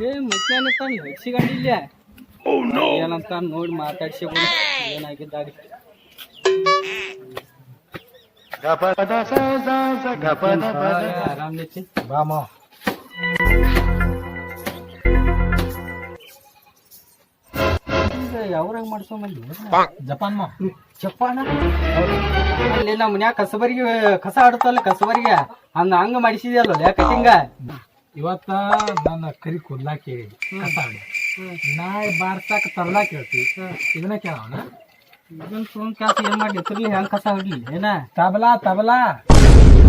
ಏ ಮುಖ್ಯನ ತಾನು ಹೆಚ್ಚಿಗಂಡಿಲ್ಲ ಏನಂತ ನೋಡಿ ಮಾತಾಡ್ಸಿ ಬಿಡು ಏನಾಗಿದ್ದಾಡಿ ಆರಾಮ್ ಬಾಮ ಯಾವ್ರಾಗ ಮಾಡ್ಸೋಮಲ್ಲಿ ಜಪಾನ್? ಜಪಾನ ಅಲ್ಲಿ ನಮ್ಮ ಮನ್ಯಾಗ ಕಸಬರಿಗೆ ಕಸ ಆಡುತ್ತಲ್ಲ ಕಸಬರಿಗೆ? ಹಂಗ ಹಂಗ ಮಾಡಿಸಿದ್ಯಲ್ಲ ಕಟಿಂಗ ಇವತ್ತ ನನ್ನ ಕರಿ ಕುದ್ಲಾಕ್ ಆಡು. ನಾಳೆ ಬಾರ್ಸಾಕ ತರ್ಲಾ ಕೇಳ್ತಿ. ಇದನ್ನ ಕೇಳವನ ಇದನ್ನ ಸುಮ್ ಕೆಲಸ ಏನ್ ಮಾಡಿ? ತಿರ್ಲಿ ಹೆಂಗ್ ಕಸ ಹೋಗ್ಲಿ? ಏನ? ತಬಲಾ ತಬಲಾ.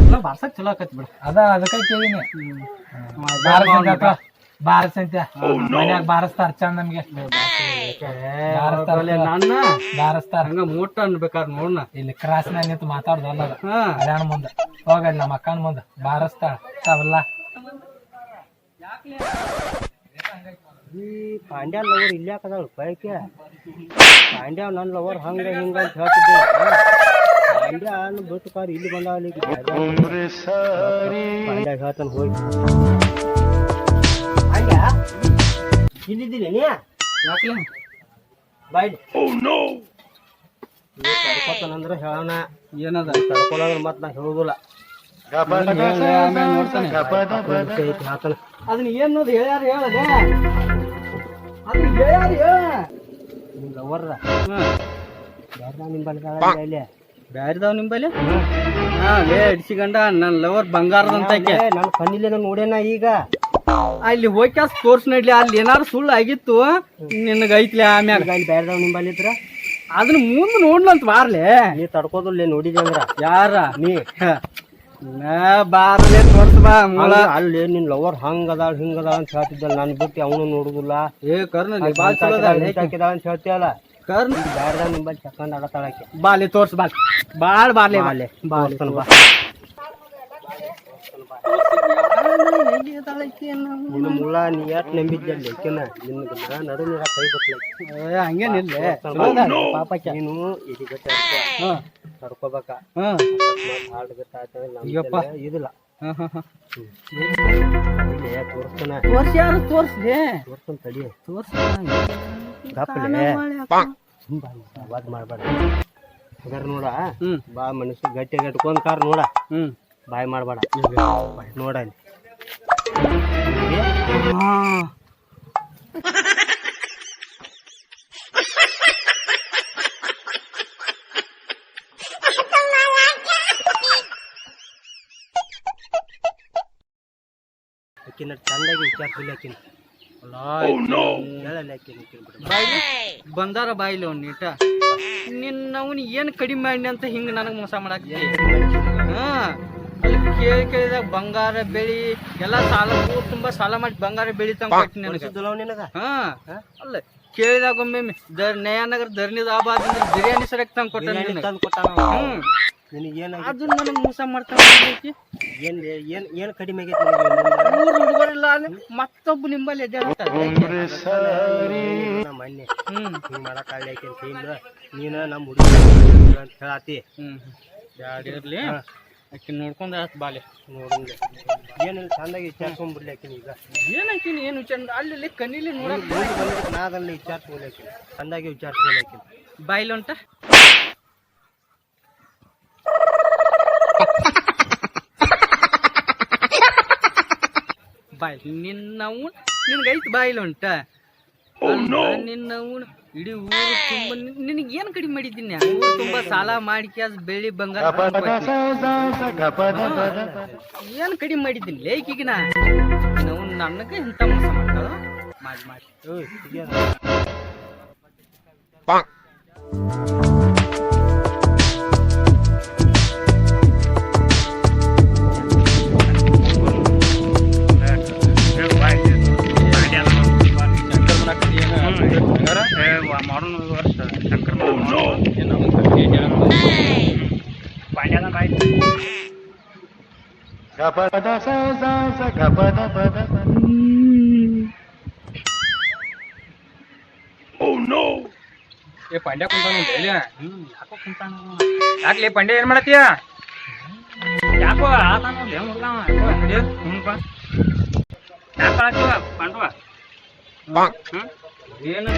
ಎಲ್ಲ ಬಾರ್ಸಕ್ ಚಲೋ ಆಕತ್ ಬಿಡ. ಅದ ಅದಕ್ಕ ಕೇಳಿನಿ. ಬಾರಸ ಅಂತ ಮನ್ಯಾಗ ಬಾರಸ್ತಾರ ಚಂದ ನಮ್ಗೆ. ಬಾರಸ್ತಾರ ಹಂಗ ಮೂಟ ಅನ್ಬೇಕಾದ್ ನೋಡ್ನ. ಇಲ್ಲಿ ಕ್ರಾಸ್ನ ನಿಂತು ಮಾತಾಡ್ದಲ್ಲ ಅದ ಮುಂದ? ಹೋಗಲ್ಲ ನಮ್ಮ ಅಕ್ಕನ ಮುಂದ. ಬಾರಸ್ತಾಳ ತಬಲಾ. ಈ ಪಾಂಡ್ಯ ಲವರ್ ಇಲ್ಲಿ ಯಾಕದಾಳ? ಪೈಕೆ ಪಾಂಡ್ಯ ನನ್ನ ಲವರ್ ಹಂಗ ಹಿಂಗ ಅಂತ ಹೇಳ್ತಿದ್ದೆ. ಪಾಂಡ್ಯ ಅನ್ನ ಬಿಟ್ಟು ಇಲ್ಲಿ ಬಂದಾವಲ್ಲಿ ಪಾಂಡ್ಯ ಹೇಳ್ತಾನ ಹೋಗಿ. ಪಾಂಡ್ಯ? ಇಲ್ಲಿದ್ದೀನಿ ನೀ? ಯಾಕೆ ಬಾಯ್ ತಡ್ಕೊತಾನಂದ್ರ ಹೇಳೋಣ. ಏನದ? ತಡ್ಕೊಳಂದ್ರ ಮತ್ತೆ ನಾ ಹೇಳುದಿಲ್ಲ. ಅದನ್ನ ಏನು ಅದು ಹೇಳ್ಯಾರ ಹೇಳದೆ. ಅದನ್ನ ಹೇಳ್ಯಾರ ಹೇಳ. ಅವರ್ದ ಬ್ಯಾರ್ದಾವ್ ನಿಂಬಲ್ಲಿ ಇಲ್ಲಿ ಬ್ಯಾರ್ದಾವ್ ನಿಂಬಲ್ಲಿ ಹಾ. ಅಡಿಸಿಗಂಡ ನನ್ನ ಲವರ್ ಬಂಗಾರದಂತ ನಾನು ಕಣ್ಣಿಲ್ಲ ನಾನು ನೋಡೇನ ಈಗ? ಅಲ್ಲಿ ಹೋಗ್ಯಾಸ್ ತೋರ್ಸ್ ನಡ್ಲಿ ಅಲ್ಲಿ ಏನಾರು ಸುಳ್ಳು ಆಗಿತ್ತು ನಿನಗೆ ಐತ್ಲಿ ಆಮ್ಯಾಗ ಅಲ್ಲಿ ಬ್ಯಾರ್ದಾವ್ ನಿಂಬಲ್ಲಿ ಇದ್ರ? ಅದನ್ನ ಮುಂದ್ ನೋಡ್ಲಂತ ಬಾರ್ಲೆ ನೀ ತಡ್ಕೋದಿಲ್ಲ ನೋಡಿದೆ ಅಂದ್ರ? ಯಾರ? ನಾ? ಬಾರ್ಲೆ ತೋರ್ಸ್ ಬಾ ಮೂಲ. ಅಲ್ಲಿ ನಿನ್ ಲವರ್ ಹಂಗ ಅದಾಳ ಹಿಂಗ ಅದಾಳ ಅಂತ ಹೇಳ್ತಿದ್ದಲ್ಲ ನಾನು ಬಿಟ್ಟು ಅವನು ನೋಡುದಿಲ್ಲ. ಏ ಕರ್ನ ಬಾಲ್ ಹಾಕಿದಾಳ ಅಂತ ಹೇಳ್ತೀಯಲ್ಲ. ಕರ್ನ ಬ್ಯಾಡ್ದ ನಿಂಬಲ್ಲಿ ಚಕ್ಕಂಡ್ ಆಡತಾಳಕ್ಕೆ ಬಾಲಿ ತೋರ್ಸ್ ಬಾಲ್ ಬಾಳ್ ಬಾರ್ಲೆ ಬಾಲೆ ಬಾಲ್ ಬಾ. ನಿನ್ನ ಮುಳ ನೀ ಯಾಕೆ ನಂಬಿದ್ದಲ್ಲಿ ಆಕಿನ ನಿನ್ನ ನಡು ನೀರ ಕೈ ಬಟ್ಲ. ಹಂಗೇನಿಲ್ಲ. ಪಾಪ ನೀನು ಇದು ತಡ್ಕೋಬೇಕ ಹಾಡು ಗಟ್ಟ ಇದಿಲ್ಲ. ತೋರಿಸ್ತಾನ. ತೋರ್ಸಿ ಯಾರು? ತೋರ್ಸ್ಲಿ ತೋರ್ಸ್ತಾನ ತಡಿ. ತೋರ್ಸ್ ಗಪ್ಪಲೆ ಅವಾಜ್ ಮಾಡ್ಬೇಡ. ಹಂಗಾರ ನೋಡ ಬಾ ಮನುಷ್ಯ ಗಟ್ಟಿ ಗಟ್ಕೊಂಡ್ ಕಾರ್ ನೋಡ. ಬಾಯ್ ಮಾಡ್ಬೇಡ. ನೋಡ ಆಕಿನ ಚಂದಾಗಿ ವಿಚಾರಿಸಿಲ್ಲ ಆಕಿನ ಬಂದಾರ ಬಾಯಿಲಿ ಅವ್ನ ನೀಟ. ನಿನ್ನ ಅವನು ಏನು ಕಡಿಮೆ ಮಾಡಿ ಅಂತ ಹಿಂಗ ನನಗೆ ಮೋಸ ಮಾಡಕ್ ಹಾ ಕೇಳಿ ಕೇಳಿದಾಗ ಬಂಗಾರ ಬೆಳಿ ಎಲ್ಲ ಸಾಲ ಊರ್ ತುಂಬಾ ಸಾಲ ಮಾಡಿ ಬಂಗಾರ ಬೆಳಿ ತಂಗ ನಿನಗ. ಹಾ ಅಲ್ಲ ಕೇಳಿದಾಗ ಒಮ್ಮೆ ದರ್ ನಯಾನಗರ ಧರ್ನಿದ ಆಬಾದ್ ಬಿರಿಯಾನಿ ಸರಿಯಾಗಿ ತಂದು ಕೊಟ್ಟ ಹ್ಮ್. ಅದು ನನಗೆ ಮೋಸ ಮಾಡ್ತಾನೆ ಏನ್ ಏನ್ ಏನ್ ಕಡಿಮೆ ಆಗೈತಿ ಮೂರು ಹುಡುಗರಿಲ್ಲ ಮತ್ತೊಬ್ಬ ನಿಂಬಲ್ಲಿ ಎದ್ದೆ ಮೊನ್ನೆ ಹಿಂಗ್ ಮಾಡಕ್ ಅಂತ ನೀನ ನಮ್ಮ ಹುಡುಗ ಅಂತ ಹೇಳಾತಿ. ನೋಡ್ಕೊಂಡ್ ಆತ್ ಬಾಲೆ. ನೋಡಂಗೆ. ಏನಿಲ್ಲ ಚಂದಾಗಿ ವಿಚಾರಿಸ್ಕೊಂಡ್ಬಿಡ್ಲಿ ಆಕಿನ ಈಗ. ಏನಂತೀನಿ ಏನು ವಿಚಾರ ಅಲ್ಲಿ ಕನಿಲಿ ನೋಡಿ ನಾದಲ್ಲಿ ವಿಚಾರಿಸ್ಕೊಳ್ಳಿ ಆಕಿನ. ಚಂದಾಗಿ ವಿಚಾರಿಸ್ಕೊಳ್ಳಿ ಆಕಿನ. ಉಂಟ ನಿನ್ನ ನಿನ್ನವು ನಿನ್ಗೈತಿ ಬಾಯಿಲ್ ಉಂಟ? ನಿನ್ನವು ಇಡೀ ಊರು ತುಂಬ ನಿನಗೆ ಏನು ಕಡಿಮೆ ಮಾಡಿದ್ದೀನಿ? ಊರು ತುಂಬಾ ಸಾಲ ಮಾಡಿ ಕ್ಯಾಸ್ ಬೆಳ್ಳಿ ಬಂಗಾರ ಏನು ಕಡಿಮೆ ಮಾಡಿದ್ದೀನಿ? ಲೇಕಿಗಿನ ನಾವು ನನಗೆ ಇಂಥ ಮೋಸ ಮಾಡ್ತಾಳ? ಮಾಡಿ ಮಾಡಿ. ಏ ಪಂಡ್ಯ ಕುಂತಾನ ಡೈಲಿ ಯಾಕೋ ಕುಂತಾನ ಯಾಕ್ಲೆ? ಪಂಡ್ಯ ಏನ್ ಮಾಡತ್ತೀಯ? ಯಾಕೋ ಆತಾನ ಪಾಂಡವ? ಏನು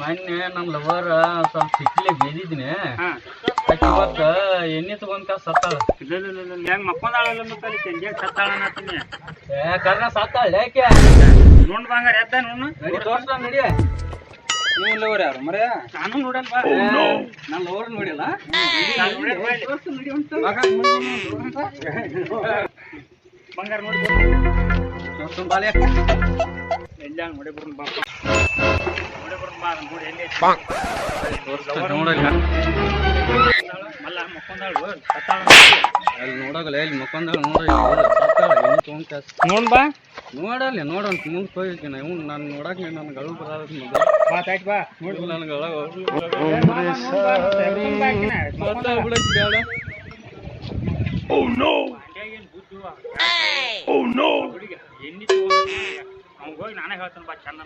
ಮೊನ್ನೆ ನಮ್ಮ ಲವರ್ ಸ್ವಲ್ಪ ಸಿಕ್ಲೆ ಬೇದಿದ್ನಿ. ಆಕಿ ಇವತ್ತ ಎಣ್ಣೆ ತಗೊಂಡ್ ಸತ್ತಾಳ. ಹೆಂಗ್ ಮಕ್ಕೊಂದಾಳಲ್ಲ ಮತ್ತೆ ಅಲ್ಲಿ ಹೆಂಗ್ ಸತ್ತಾಳ ಅನ್ನತ್ತೀನಿ. ಏ ಕರ್ನ ಸತ್ತಾಳ ಯಾಕೆ? ನೋಡ್ ಬಂಗಾರ ಎದ್ದ ನೋಡು. ನಡಿ ತೋರ್ಸ್ಲ ನಡಿ. ನೀವು ಲವರ್ ಯಾರು ಮರ ನಾನು ನೋಡಲ್ ಬಾ ನಾನು ಲವರ್ ನೋಡಿಲ್ಲ. ತೋರ್ಸು ನಡಿ. ಅಂತ ಬಂಗಾರ ನೋಡಿ ತೋರ್ಸು ಬಾಲೆ ಎಲ್ಲ ನೋಡಿ ಬಾ ನೋಡಿ ಬಾ ನೋಡಿ ಎಲ್ಲಿ ನೋಡಲ್ಲ. ಅಲ್ಲಿ ನೋಡಗಲ್ಲ ಇಲ್ಲಿ ಮಕ್ಕೊಂದ ನೋಡ ನೋಡ್ ಬಾ. ನೋಡಲ್ಲ ನೋಡಂತ ಮುಂದೆ ಹೋಗಿನ ಇವ್ನು ನಾನು ನೋಡಕ್ ನನ್ನ ಗಳು ಬರೋದ್ ಮೊದಲು ಬಾ ನೋಡಿ ನನ್ನ ಮಕ್ಕೊಂದಾಳ. ಇವ? ಹುಡುಗಿ, ಎಣ್ಣಿ ತಗೊಂಡ್ ಅವ್ನ್ ಹೋಗಿ ನಾನೇ ಹೇಳ್ತಾನೆ ಬಾ ಚೆನ್ನ